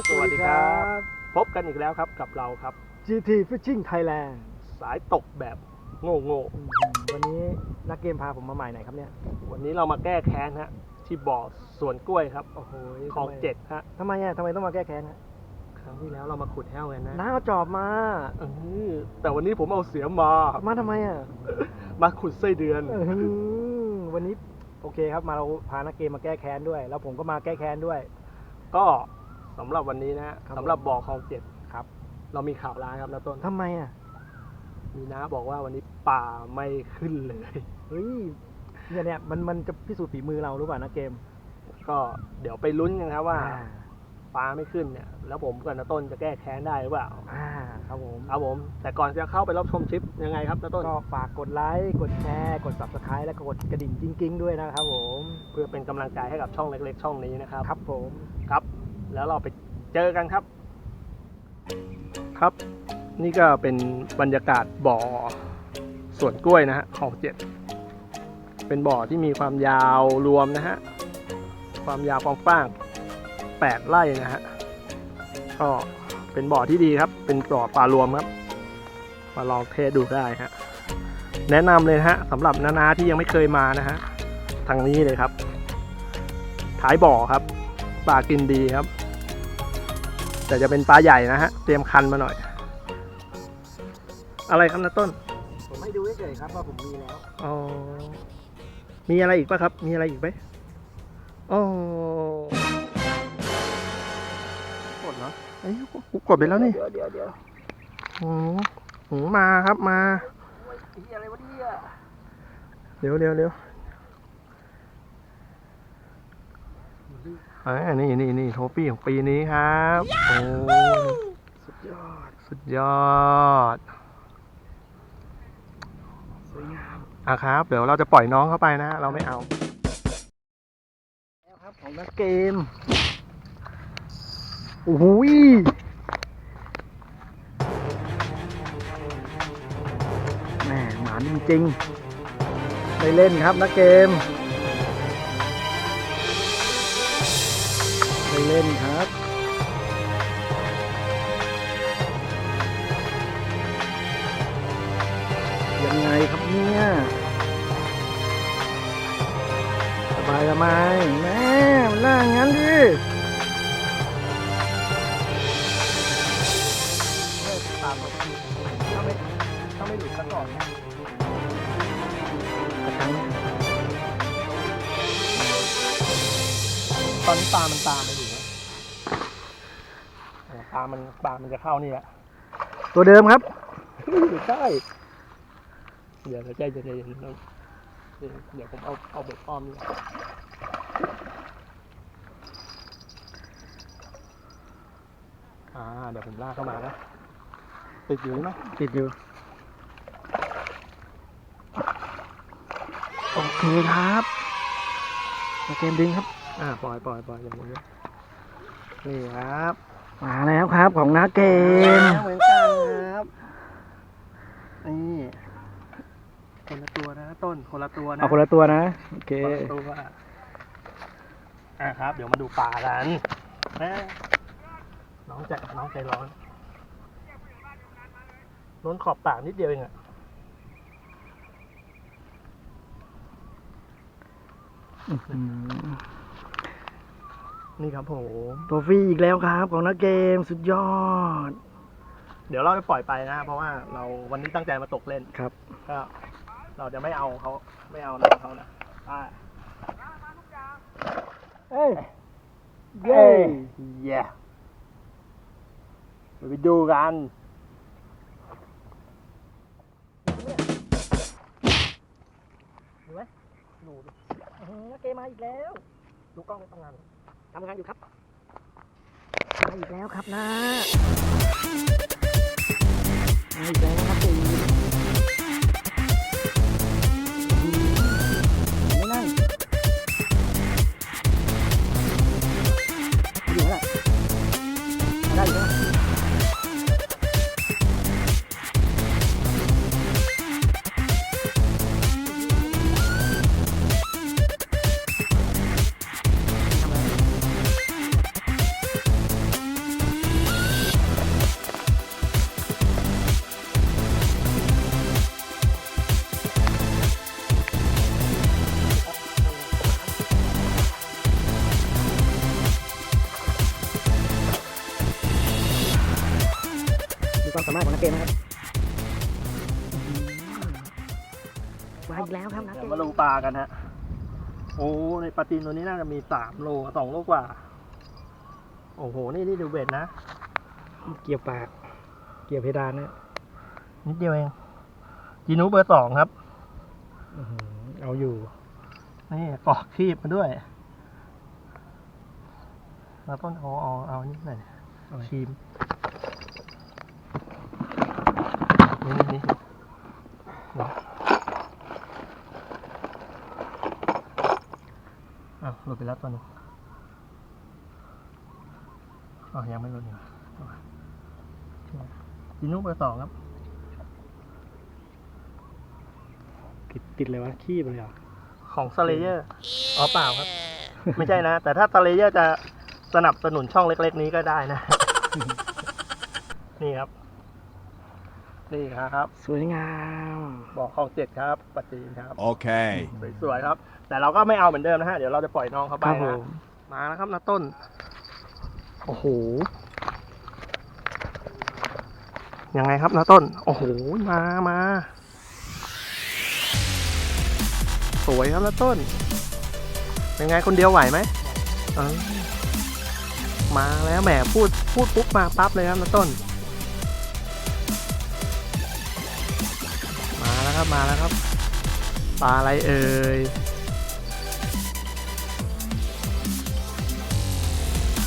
บสวัสดีครับ พบกันอีกแล้วครับกับเราครับ GT Fishing Thailand สายตกแบบโง่โง่อืมวันนี้นักเกมพาผมมาใหม่ไหนครับเนี่ยๆวันนี้เรามาแก้แค้นฮะ ที่บ่อสวนกล้วยครับ โอ้โหคลองเจ็ดฮะทำไมอะทำไมต้องมาแก้แค้นฮะ ครั้งที่แล้วเรามาขุดแห้วกันนะน้าเอาจอบมาเออแต่วันนี้ผมเอาเสียมมา มาทำไมอะ มาขุดไส้เดือนอื้อหือวันนี้โอเคครับมาเราพานักเกมมาแก้แค้นด้วย แล้วผมก็มาแก้แค้นด้วย ก็ สำหรับวันนี้นะฮะครับ สำหรับบ่อคลองเจ็ดครับ เรามีข่าวร้ายครับนะต้นทำไมอะ มีน้าบอกว่าวันนี้ป่าไม่ขึ้นเลย เฮ้ยเนี่ยเนี่ยมันมันจะพิสูจน์ฝีมือเราหรือเปล่านักเกมก็เดี๋ยวไปลุ้นกันครับว่าอ่าปลาไม่ขึ้นเนี่ย แล้วผมกับนาต้นจะแก้แค้นได้หรือเปล่าอ่าครับผมครับผม แต่ก่อนจะเข้าไปรับชมคลิปยังไงครับนาต้นก็ฝากกดไลค์กดแชร์ กด subscribe แล้วก็กดกระดิ่งกิ้งๆ ด้วยนะครับผม เพื่อเป็นกำลังใจให้กับช่องเล็ก ๆ ช่องนี้นะครับ ครับผม ครับ แล้วเราไปเจอกันครับ ครับ นี่ก็เป็นบรรยากาศบ่อสวนกล้วยนะฮะของเจ็ดเป็นบ่อที่มีความยาวรวมนะฮะความยาวกว้างๆแปดไร่นะฮะก็เป็นบ่อที่ดีครับ เป็นบ่อปลารวมครับมาลองเทสดูได้ฮะแนะนำเลยฮะสำหรับนาๆที่ยังไม่เคยมานะฮะทางนี้เลยครับท้ายบ่อครับปลากินดีครับ แต่จะเป็นปลาใหญ่นะฮะ เตรียมคันมาหน่อย อะไรครับนะต้น ผมให้ดูเฉยๆครับว่าผมมีแล้ว อ๋อ มีอะไรอีกปะครับ มีอะไรอีกไหมอ๋อกดเนาะไอ้ยกูกดไปแล้วนี่เดี๋ยวเดี๋ยวเดี๋ยวหืมหืมมาครับมา ไอ้เหี้ยอะไรวะเนี่ย เดี๋ยวเดี๋ยวเดี๋ยว อ่านี่นี่นี่โทฟี่ของปีนี้ครับโอ้สุดยอด สุดยอดสวยงามอะครับ เดี๋ยวเราจะปล่อยน้องเข้าไปนะ เราไม่เอาแล้วครับของนักเกมโอ้โหยแหม่หมานจริงๆได้เล่นครับนักเกม เล่นครับยังไงครับเนี่ยสบายทำไมแม่มันน่างั้นดิตามถ้าไม่ถ้าไม่หลุดซะก่อนนะกระชังตอนนี้ปลามันตามาอยู่นะอะปลามันปลามันจะเข้านี่แหละตัวเดิมครับไม่ใช่เดี๋ยวเราใจเย็นๆนะเดี๋ยวเดี๋ยวผมเอาเอาเบ็ดอ้อมนี่อ่าเดี๋ยวผมลากเข้ามานะติดอยู่ไหมติดอยู่ โอเคครับมาเกมดึงครับ อ่าปล่อยปล่อยปล่อยอย่างนี้นี่ครับ มาแล้วครับของน้าเกมเหมือนกันครับนี่คนละตัวนะต้นคนละตัวนะเอาคนละตัวนะโอเคคนละตัวอะครับ เดี๋ยวมาดูปลากันแม่น้องใจน้องใจร้อนล้นขอบปากนิดเดียวเองอะอื้อหือ นี่ครับผมตัวฟรีอีกแล้วครับ ของน้าเกมสุดยอด เดี๋ยวเราจะปล่อยไปนะเพราะว่าเราวันนี้ตั้งใจมาตกเล่นครับ ก็เราจะไม่เอาเขาไม่เอาน้องเขานะอ่าเอ้ยเย้เย้ไปดูกันดูไหมดูดิอื้อหือน้าเกมมาอีกแล้ว ดูกล้องไม่ต้องงาน ทำงานอยู่ครับมาอีกแล้วครับนะมาอีกแล้วครับตีไม่นั่งอยู่แล้วได้อยู่แล้วาตีนตัวนี้น่าจะมีสามโลสองโลกว่า โอ้โห นี่นี่ดูเบ็ดนะ เกี่ยวปาก เกี่ยวเพดานนะนิดเดียวเองจีนูเบอร์สองครับอื้อหือเอาอยู่ นี่กรอกคีบมาด้วย เราต้นเอาเอาเอานิดหน่อยเอาไว้ครีมนี่นี่นี่นี่อ้าวหลุดไป แล้วตัวหนึงอ๋อยังไม่หลุดอยู่จีนูเบอร์สองครับ ติดติดเลยวะขี้ไปเลยเหรอของสเลเยอร์ อ๋อเปล่าครับ ไม่ใช่นะ แต่ถ้าสเลเยอร์จะสนับสนุนช่องเล็ก ๆ นี้ก็ได้นะ นี่ครับ นี่ครับ สวยงาม บอกของเจ็ดครับปัจจีนครับ Okay. สวยๆครับ แต่เราก็ไม่เอาเหมือนเดิมนะฮะ เดี๋ยวเราจะปล่อยน้องเขาไปครับผนะม มาแล้วครับนาต้น โอ้โห ยังไงครับนาต้น โอ้โห มามาสวยครับนาต้น เป็นไงคนเดียวไหวไหมเออมาแล้วแหมพูดพูดปุ๊บมาปั๊บเลยครับนาต้น ครับมาแล้วครับปลาอะไรเอ่ย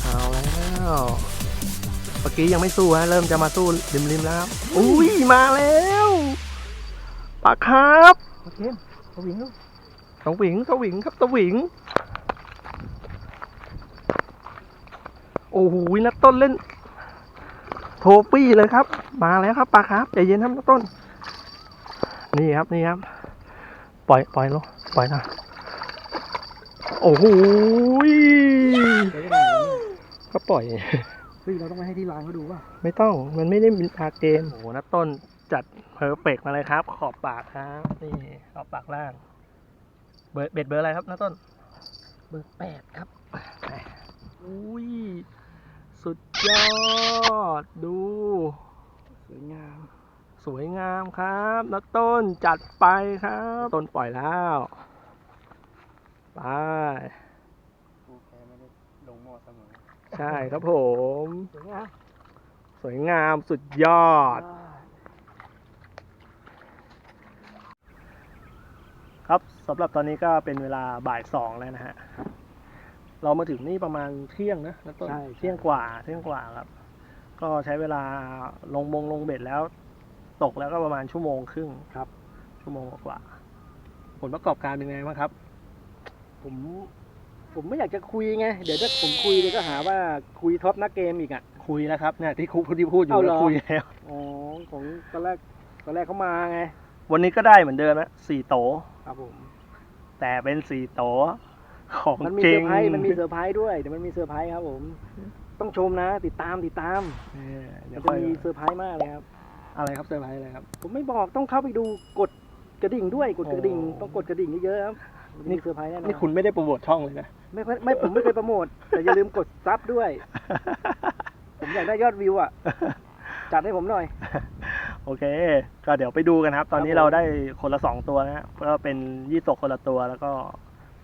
เอาแล้วเมื่อกี้ยังไม่สู้ฮะเริ่มจะมาสู้ริมๆแล้วครับอุ้ยมาแล้วปลาครับโอเคเอาวิ่งลูกสวิงสวิงครับสวิงโอ้โหนักต้นเล่น โทปี้เลยครับ มาแล้วครับปลาครับใจเย็นครับนักต้น นี่ครับนี่ครับ ปล่อยปล่อยลงปล่อยนะโอ้โหเดี๋ยวจะไหนวะเนี่ยก็ปล่อย เฮ้ยเราต้องไปให้ที่ร้านเขาดูป่ะไม่ต้องมันไม่ได้มีอาเกมโอ้โหนักต้นจัดเพอร์เฟกมาเลยครับ ขอบปากครับนี่ขอบปากล่าง เบอร์เบ็ดเบอร์อะไรครับนักต้น เบอร์แปดครับอุ้ยสุดยอดดูสวยงาม สวยงามครับนักต้นจัดไปครับ ต้นปล่อยแล้ว ไป กูแพ้ไม่ได้ลงหม้อเสมอใช่ครับผม สวยงามสวยงามสุดยอด ครับสำหรับตอนนี้ก็เป็นเวลาบ่ายสองแล้วนะฮะ เรามาถึงนี่ประมาณเที่ยงนะนักต้นใช่ เที่ยงกว่าเที่ยงกว่าครับ ก็ใช้เวลาลงมงลงเบ็ดแล้ว ตกแล้วก็ประมาณชั่วโมงครึ่งครับ ชั่วโมงกว่า ผลประกอบการเป็นไงบ้างครับ ผมผมไม่อยากจะคุยไง เดี๋ยวถ้าผมคุยเดี๋ยวก็หาว่าคุยท็อปนักเกมอีกอะ คุยแล้วครับเนี่ยที่ครูที่พูดอยู่เอาเหรแล้อวคุยแล้ว อ๋อของตอนแรกตอนแรกเขามาไง วันนี้ก็ได้เหมือนเดิมนะสี่โต ครับผม แต่เป็นสี่โต ของมันมีจริเซองร์ไพรส์มันมีเซอร์ไพรส์ด้วยเดี๋ยวมันมีเซอร์ไพรส์ครับผม ต้องชมนะ ติดตามติดตามเออเดี๋มัยนวจะค่อยมีเซอร์ไพรส์มากเลยครับ อะไรครับเซอร์ไพรส์อะไรครับ ผมไม่บอกต้องเข้าไปดูกดกระดิ่งด้วยกดกระดิ่งโอ้ต้องกดกระดิ่งเยอะๆครับนี่นี่เซอร์ไพรส์แน่นอนนี่คุณไม่ได้โปรโมทช่องเลยนะไม่ไม่ไม่ผมไม่เคยโปรโมทแต่อย่าลืมกดซับด้วย ผมอยากได้ยอดวิวอะจัดให้ผมหน่อย โอเค ก็เดี๋ยวไปดูกันครับ ตอนนี้ครับผมเราได้คนละสองตัวนะฮะก็เป็นยี่ตกคนละตัวแล้วก็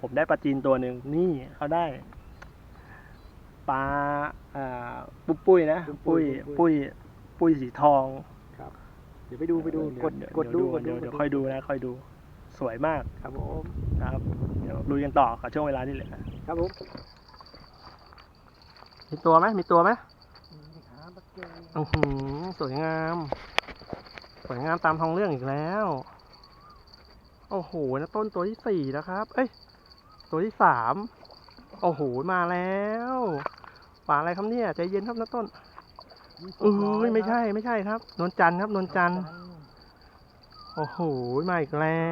ผมได้ปลาจีนตัวหนึ่งนี่เขาได้ปลาอ่าปุ้ยปุ้ยนะ ปุ้ปุ้ยยปุ้ปุ้ยยปุ้ยสีทองเดี๋ยวไปดูไปดูกดเยวกดดูกดเดี๋ยวดูเดี๋ยวค่อยดูนะค่อยดู สวยมากครับผมครับ เดี๋ยวลุยกันต่อกับช่วงเวลาที่เหลือครับผมมีตัวไหมมีตัวไหมอื้อหือสวยงาม สวยงามตามท้องเรื่องอีกแล้ว โอ้โหนะต้นตัวที่สี่นะครับ เอ้ย ตัวที่สาม โอ้โห มาแล้วป่าอะไรครับเนี่ย ใจเย็นครับนะต้น เอ้ยไม่ใช่ไม่ใช่ครับ นวลจันทร์ครับ นวลจันทร์โอ้โหมาอีกแล้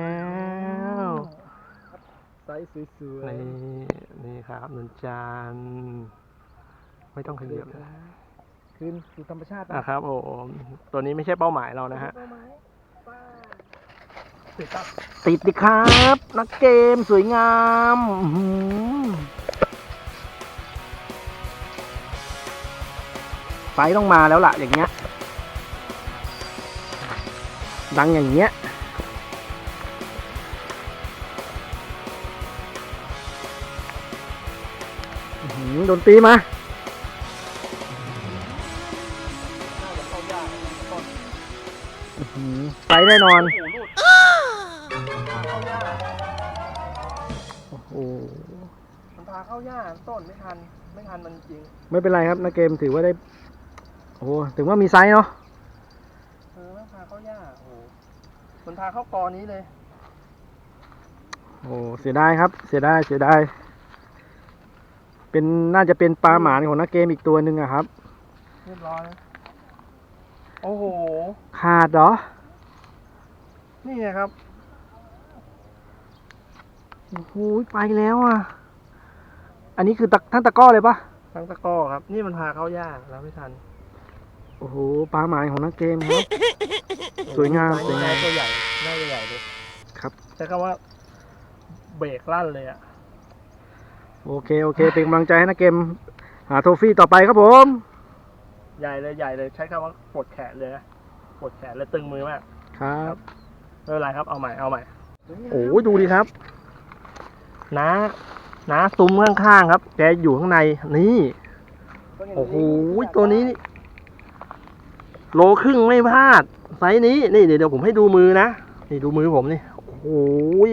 วไซส์สวยนี่นี่ครับนวลจันทร์ไม่ต้องขยับนะคืนสู่ธรรมชาติอะครับผมตัวนี้ไม่ใช่เป้าหมายเรานะฮะติดดิครับ นักเกมสวยงาม ไฟต้องมาแล้วล่ะ อย่างเงี้ย ดังอย่างเงี้ยอื้อหือโดนตีมาอื้อหือไปแน่นอน โอ้โห มันพาเข้าหญ้าต้นไม่ทัน ไม่ทันมันจริง ไม่เป็นไรครับนักเกมถือว่าได้ โอ้โหถือว่ามีไซส์เนาะเออมันพาเข้าหญ้าโอ้โหมันพาเข้ากอนี้เลยโอ้เสียดายครับ เสียดายเสียดายเป็นน่าจะเป็นปลาหมานของนักเกมอีกตัวหนึ่งอะครับ เรียบร้อยแล้วโอ้โห ขาดเหรอนี่ไงครับ โอ้โหไปแล้วอะ อันนี้คือตะทั้งตะกร้อเลยปะทั้งตะกร้อครับ นี่มันพาเข้าหญ้าแล้วไม่ทัน โอ้โหปลาหมายของนักเกมครับ สวยงามสวยงาม ตัวใหญ่น่าจะใหญ่เลยครับใช้คำว่าเบรกลั่นเลยอะโอเคโอเค เป็นกำลังใจให้นักเกม หาโทฟี่ต่อไปครับผม ใหญ่เลยใหญ่เลย ใช้คำว่าปวดแขนเลยนะปวดแขนเลยตึงมือมากครับ ไม่เป็นไรครับเอาใหม่เอาใหม่ โอ้ยดูดิครับน้าน้าซุ้มข้างๆครับ แกอยู่ข้างในนี่ โอ้โหตัวนี้นี่ โลครึ่งไม่พลาด ไซส์นี้ นี่เดี๋ยวเดี๋ยวผมให้ดูมือนะ นี่ดูมือผมนี่โอ้โหย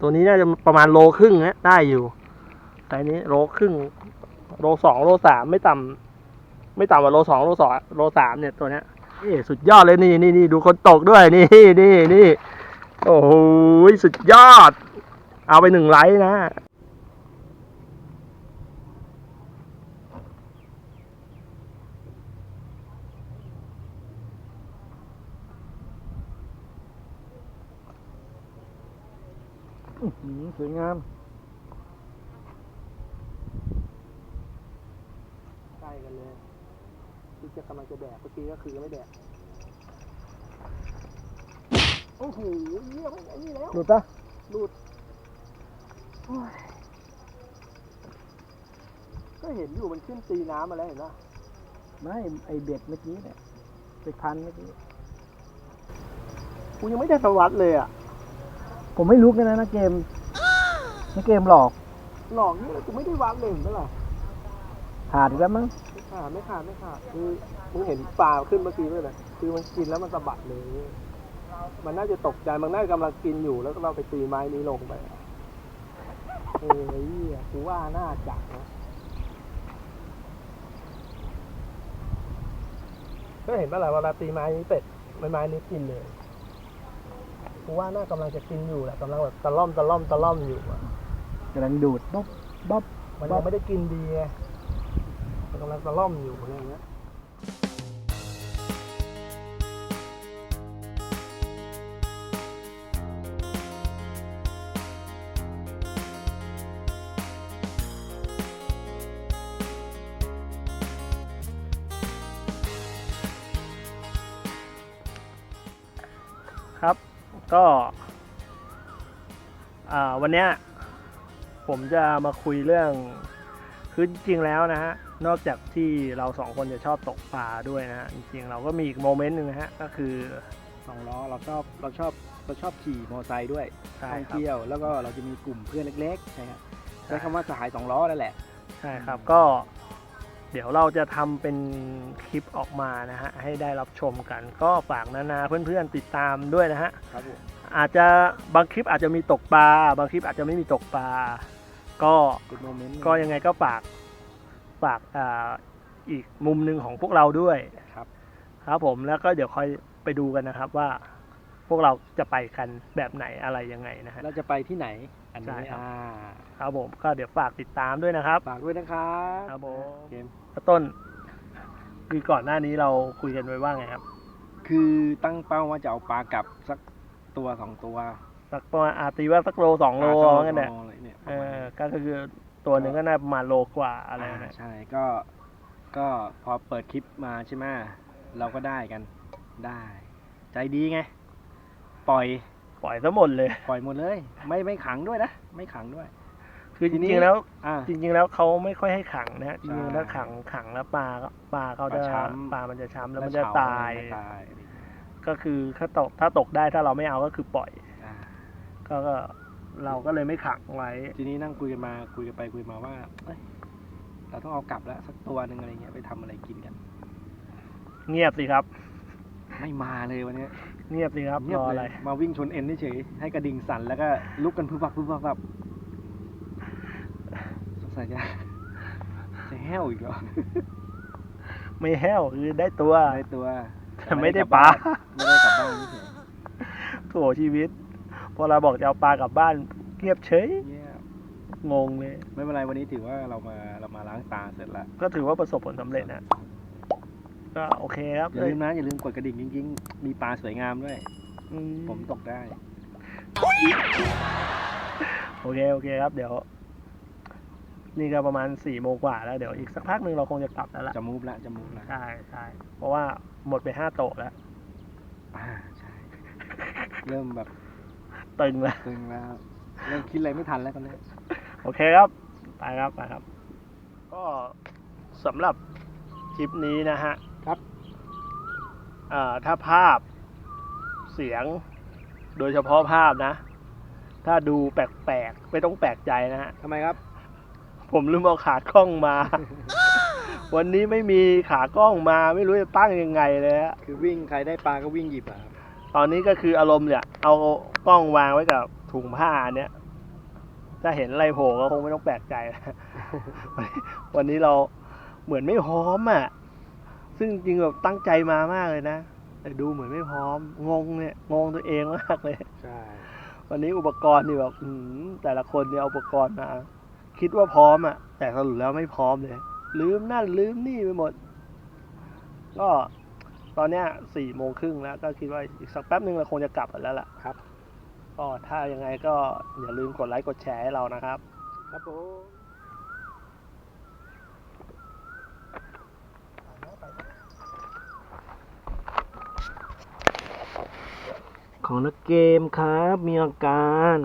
ตัวนี้น่าจะประมาณโลครึ่งนะได้อยู่ไซส์นี้โลครึ่ง โลสองโลสามไม่ต่ำไม่ต่ำกว่าโลสองโลสองโลสามเนี่ยตัวเนี้ยนี่สุดยอดเลยนี่นี่นี่ดูคนตกด้วยนี่นี่นี่โอ้โหสุดยอด เอาไปหนึ่งไลค์นะ อื้อหือส วยงามใกล้กันเลยที่จะกำลังจะแดกเมื่อกี้ก็คือยังไม่แดกโอ้โหเยี่ยมไอ้นี่แล้วหลุดปะก็เห็นอยู่มันขึ้นตีน้ำมาแล้วเห็นปะไม่ไอเบ็ดเมื่อกี้เนี่ยไปพันเมื่อกี้กูยังไม่ได้สวัสดเลยอะ ผมไม่รู้กันนะนักเกม นักเกมหลอกหลอกนี่กูไม่ได้วัดเลยเห็นปะล่ะขาดอีกแล้วมั้งไม่ขาดไม่ขาดไม่ขาดคือมึงเห็นปลาขึ้นเมื่อกี้ด้วยนะคือมันกินแล้วมันสะบัดเลย มันน่าจะตกใจมันน่าจะกำลังกินอยู่แล้วก็เราไปตีไม้นี้ลงไปเอ้ยเหี้ยกูว่าน่าจักนะก็เห็นปะล่ะเวลาตีไม้นี้เสร็จไม้ไม้นี้กินเลยกูว่าน่ากำลังจะกินอยู่แหละกำลังแบบตะล่อมตะล่อมตะล่อมอยู่อะ กำลังดูดบ๊อบบ๊อบมันยังไม่ได้กินดีไงมันกำลังตะล่อมอยู่อะไรอย่างเงี้ยครับ ก็อ่าวันเนี้ย ผมจะมาคุยเรื่องคือจริงๆแล้วนะฮะนอกจากที่เราสองคนจะชอบตกปลาด้วยนะฮะจริงๆเราก็มีอีกโมเมนต์หนึ่งนะฮะก็คือสองล้อเราชอบเราชอบเราชอบขี่มอเตอร์ไซค์ด้วยใช่ท่องครับ เที่ยวแล้วก็เราจะมีกลุ่มเพื่อนเล็กๆใช่ครับใช้คำว่าสหายสองล้อนั่นแหละ ใช่ครับก็เดี๋ยวเราจะทำเป็นคลิปออกมานะฮะให้ได้รับชมกัน ก็ฝากนานาเพื่อนๆติดตามด้วยนะฮะ ครับผม อาจจะบางคลิปอาจจะมีตกปลา บางคลิปอาจจะไม่มีตกปลา ก็เป็นโมเมนต์ก็ยังไงก็ฝากฝากอ่าอีกมุมหนึ่งของพวกเราด้วยครับ ครับผมแล้วก็เดี๋ยวค่อยไปดูกันนะครับว่า พวกเราจะไปกันแบบไหนอะไรยังไงนะฮะเราจะไปที่ไหนอันใช่นี้ครับอ่าครับผมก็เดี๋ยวฝากติดตามด้วยนะครับ ฝากด้วยนะครับครับผมเกมต้น คือก่อนหน้านี้เราคุยกันไว้ว่าไงครับ คือตั้งเป้าว่าจะเอาปลากลับสัก ตัวสองตัวสักประมาณอาตีว่าสักโลสองโลปาว่างั้นแหละสองโลเนี่ยเออก็คือตัวหนึ่งก็น่าประมาณโลกว่าอะไรอ่านะใช่ก็ก็พอเปิดคลิปมาใช่ไหมเราก็ได้กันได้ ใจดีไง ปล่อยปล่อยซะหมดเลย ปล่อยหมดเลย ไม่ไม่ขังด้วยนะ ไม่ขังด้วย คือจทีนี้ ริงๆแล้วอ่า จริง ๆ แล้วเขาไม่ค่อยให้ขังนะฮะจใช่ริงๆแล้วขังขังแล้วปลาก็ปลาเขาจะปลาช้ำ ปลามันจะช้ำแล้วมันแล้จะเฉตายมันจะตาย ก็คือถ้าตกถ้าตกได้ถ้าเราไม่เอาก็คือปล่อยอ่าก็ก็เราก็เลยไม่ขังไว้ ทีนี้นั่งคุยกันมาคุยกันไปคุยมาว่าเอ้ยเราต้องเอากลับแล้วสักตัวหนึ่งอะไรเงี้ยไปทำอะไรกินกัน เงียบสิครับ ไม่มาเลยวันเนี้ยเงียบสิครับเงียรบอเลอะไรยมาวิ่งชนเอ็นเฉยๆให้กระดิ่งสั่นแล้วก็ลุกกันพึบพับพึบพับพับสงสัยจะจะแห้วอีกเหรอไม่แห้วคือได้ตัว ได้ตัว แต่ไม่ได้ปลาไม่ได้กลับบ้านเฉยโถชีวิต พอเราบอกจะเอาปลากลับบ้านเงียบเฉยๆเงียบงงเลย ไม่เป็นไรวันนี้ถือว่าเรามาเรามาล้างตาเสร็จแล้ว ก็ถือว่าประสบผลสำเร็จนะก็โอเคครับอย่าลืมนะอย่าลืมกดกระดิ่งจริงๆมีปลาสวยงามด้วย อืมผมตกได้ โอเคโอเคครับ เดี๋ยว นี่ก็ประมาณสี่โมงกว่าแล้วเดี๋ยวอีกสักพักหนึ่งเราคงจะกลับแล้วล่ะจะมูฟละจะมูฟละใช่ใช่เพราะว่า หมดไปห้าโต๊ะแล้ว อ่าใช่ เริ่มแบบตึงแล้ว ตึงแล้ว เริ่มคิดอะไรไม่ทันแล้วตอนนี้โอเคครับ ไปครับไปครับ ก็สำหรับคลิปนี้นะฮะครับ อ่าถ้าภาพเสียงโดยเฉพาะภาพนะ ถ้าดูแปลกๆ ไม่ต้องแปลกใจนะฮะ ทำไมครับ ผมลืมเอาขากล้องมา วันนี้ไม่มีขากล้องมาไม่รู้จะตั้งยังไงเลยฮะคือวิ่งใครได้ปลาก็วิ่งหยิบอะครับตอนนี้ก็คืออารมณ์เนี่ยเอากล้องวางไว้กับถุงผ้าเนี้ยถ้าเห็นอะไรโผล่ก็คงไม่ต้องแปลกใจนะ วันนี้เราเหมือนไม่พร้อมอะ ซึ่งจริงๆแบบตั้งใจมามากเลยนะ แต่ดูเหมือนไม่พร้อม งงเนี่ยงงตัวเองมากเลย ใช่วันนี้อุปกรณ์นี่แบบอื้อหือแต่ละคนเนี่ยเอาอุปกรณ์มา คิดว่าพร้อมอะ แต่สรุปแล้วไม่พร้อมเลย ลืมนั่นลืมนี่ไปหมด ก็ตอนเนี้ยสี่โมงครึ่งแล้ว ก็คิดว่าอีกสักแป๊บหนึ่งเราคงจะกลับกันแล้วล่ะครับ ก็ถ้ายังไงก็อย่าลืมกดไลค์กดแชร์ให้เรานะครับ ครับผมของนักเกมครับ มีอาการ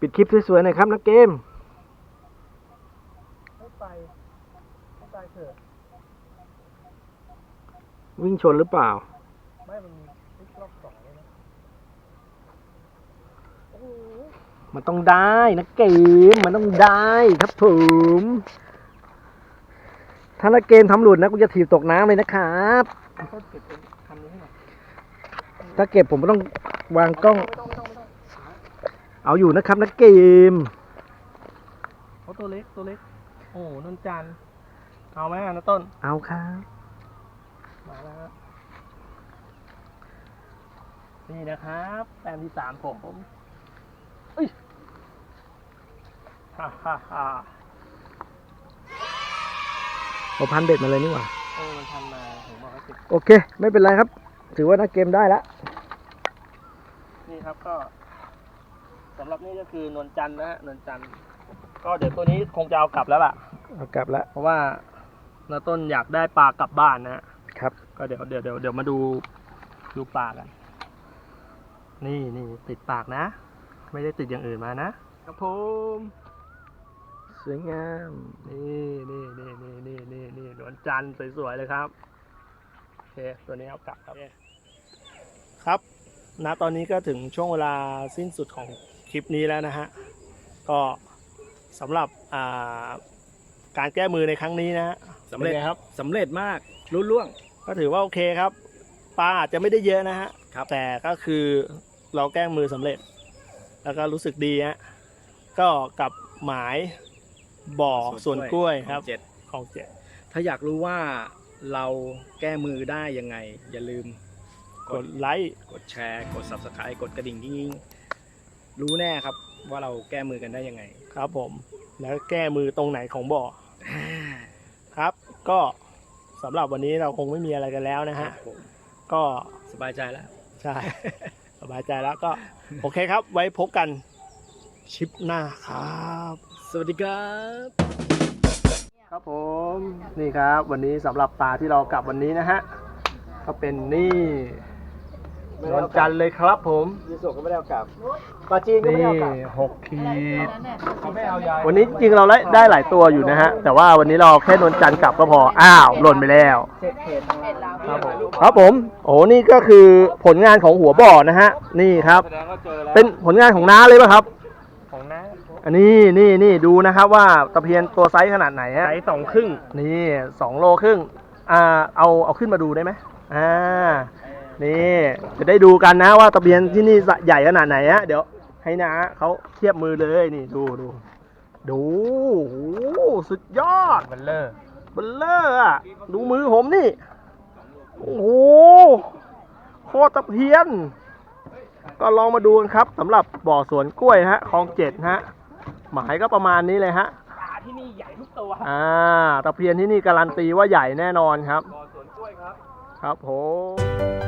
ปิดคลิปสวยๆหน่อยครับนักเกมไม่ไปไม่ไปเถอะ วิ่งชนหรือเปล่า ไม่มันพลิกรอบสองเลยนะโอ้โหมันต้องได้นักเกม มันต้องได้ครับผมถ้านักเกมทำหลุดนะกูจะถีบตกน้ำเลยนะครับต้นเก็บเป็นคำนี้ให้หน่อยถ้าเก็บผมก็ต้องวางกล้อง ไม่ต้องไม่ต้องไม่ต้องเอาอยู่นะครับนักเกมเขาตัวเล็กตัวเล็ก โอ้โหนนจันทร์เอาไหมอะนะต้น เอาครับ มาแล้วครับนี่นะครับแต้มที่สามผม เอ้ยฮ่าฮ่าฮ่าเอาพันเบ็ดมาเลยนี่หว่า เออมันทันมาผมบอกให้ติดโอเค ไม่เป็นไรครับ ถือว่านักเกมได้แล้วนี่ครับก็สำหรับนี่ก็คือนวลจันทร์นะฮะนวลจันทร์ก็เดี๋ยวตัวนี้คงจะเอากลับแล้วล่ะ เอากลับแล้วเพราะว่านาต้นอยากได้ปลากลับบ้านนะฮะครับ ก็เดี๋ยวเดี๋ยวเดี๋ยวเดี๋ยวมาดูดูปลากันนี่นี่ติดปากนะ ไม่ได้ติดอย่างอื่นมานะครับผมสวยงามนี่นี่นี่นี่นี่นี่นี่นวลจันทร์สวยๆเลยครับโอเคตัวนี้เอากลับครับครับณตอนนี้ก็ถึงช่วงเวลาสิ้นสุดของคลิปนี้แล้วนะฮะก็สำหรับอ่าการแก้มือในครั้งนี้นะฮะสำเร็จป็นไงครับสำเร็จมากรุ่ล่วง ก็ถือว่าโอเคครับ ปลาอาจจะไม่ได้เยอะนะฮะครับแต่ก็คือเราแกล้งมือสำเร็จ แล้วก็รู้สึกดีฮะก็กับหมายบ่อสวนกล้วยครับเจ็ดของเจ็ดถ้าอยากรู้ว่าเราแก้มือได้ยังไง อย่าลืม กดไลค์กดแชร์กด subscribe กดกระดิ่งยิ่งๆรู้แน่ครับว่าเราแก้มือกันได้ยังไง ครับผม แล้วแก้มือตรงไหนของบ่อ ครับ ก็ สำหรับวันนี้เราคงไม่มีอะไรกันแล้วนะฮะผมก็สบายใจแล้ว ใช่ สบายใจแล้วก็ โอเคครับ ไว้พบกันชิปหน้าครับ สวัสดีครับ ครับผมนี่ครับ วันนี้สำหรับปลาที่เรากลับวันนี้นะฮะ ก็เป็นนี่ นวลจันทร์เลยครับผมยูสุก็ไม่ได้เอากลับปลาจีนก็ไม่นี่ได้เอากลับหกขีด เขาไม่เอายายวันนี้จริงเราได้หลายตัวอยู่นะฮะ แต่ว่าวันนี้เราแค่นวลจันทร์กลับก็พอ อ้าว หล่นไปแล้ว เจ็ดเขตครับผมครับผม โอ้นี่ก็คือผลงานของหัวบ่อนะฮะ นี่ครับ แสดงว่าเจอแล้วเป็นผลงานของน้าเลยป่ะครับ ของน้าอันนี้นี่นี่ดูนะครับว่าตะเพียนตัวไซส์ขนาดไหนฮะ ไซส์สองครึ่งนี่สองโลครึ่ง อ่า เอาเอาขึ้นมาดูได้ไหมอ่า นี่จะได้ดูกันนะว่าตะเพียนที่นี่ใหญ่ขนาดไหนฮะเดี๋ยวให้นะเขาเทียบมือเลยนี่ดูดูดูโอ้โหสุดยอดบัลเลอร์เบลเลอร์อะดูมือผมนี่โอ้โหโคตรตะเพียน ก็ลองมาดูกันครับสำหรับบ่อสวนกล้วยฮะคลองเจ็ดฮะหมายก็ประมาณนี้เลยฮะปลาที่นี่ใหญ่ทุกตัวอ่าตะเพียนที่นี่การันตีว่าใหญ่แน่นอนครับบ่อสวนกล้วยครับ ครับผม